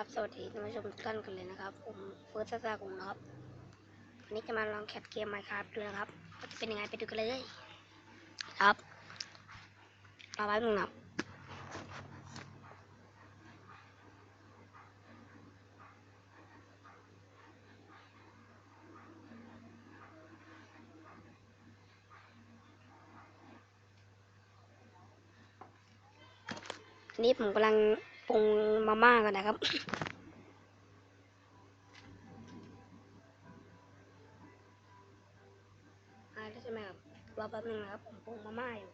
ครับ สวัสดีท่านผู้ชมทุกท่านกันเลยนะครับ ผมเฟิร์สซาของนะครับวันนี้จะมาลองแคปเกม Minecraft ดูนะครับว่าจะเป็นยังไงไปดูกันเลยครับรอแป๊บนึงนะนนี้ผมกำลัง ปรุงมาม่ากันนะครับอ่าได้ใช่ไหมครับ รอแป๊บนึงนะครับ ผมปรุงมาม่าอยู่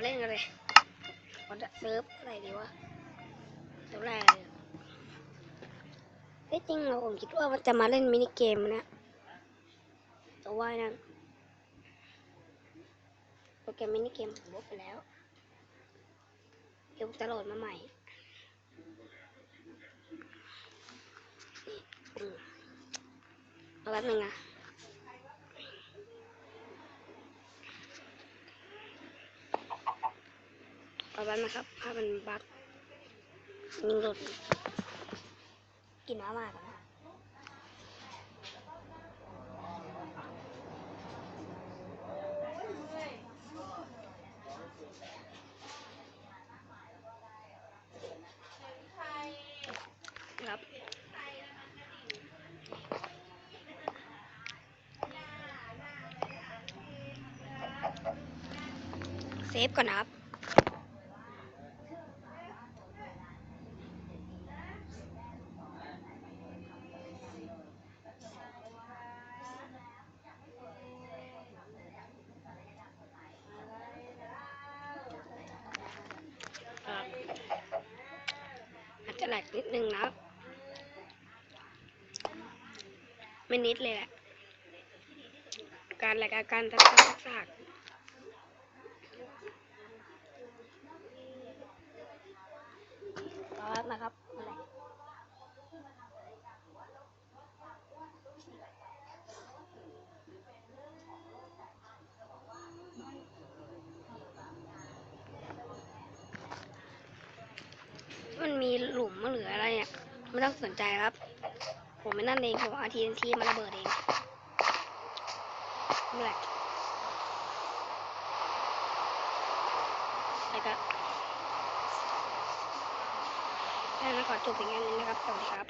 มาเล่นกันเลยวันจะเซิร์ฟอะไรดีวะเซิร์ฟแรกเฮ้ยจริงเรอผมคิดว่ามันจะมาเล่นมินิเกมนะแต่ว่านั่นโปรแกรมมินิเกมผมลบไปแล้ว เดี๋ยวผมจะโหลดมาใหม่อืมเอาแป๊บนึงนะ เอาไว้นะครับถ้ามันบักยิงหลุดกินน้ำมากนะครับเซฟก่อนนะครับอาจจะแหล กนิดนึงนะ ไม่นิดเลยแหละ การแหลกอาการทักทักซากรอแป๊บนะครับ มันมีหลุมหรืออะไรอะไม่ต้องสนใจครับ ผมไม่นั่นเองผมเอาทีนทีมาระเบิดเองนี่แหละแล้วก็แค่นั้นขอจบอย่างนี้นะครับสวัสดีครับ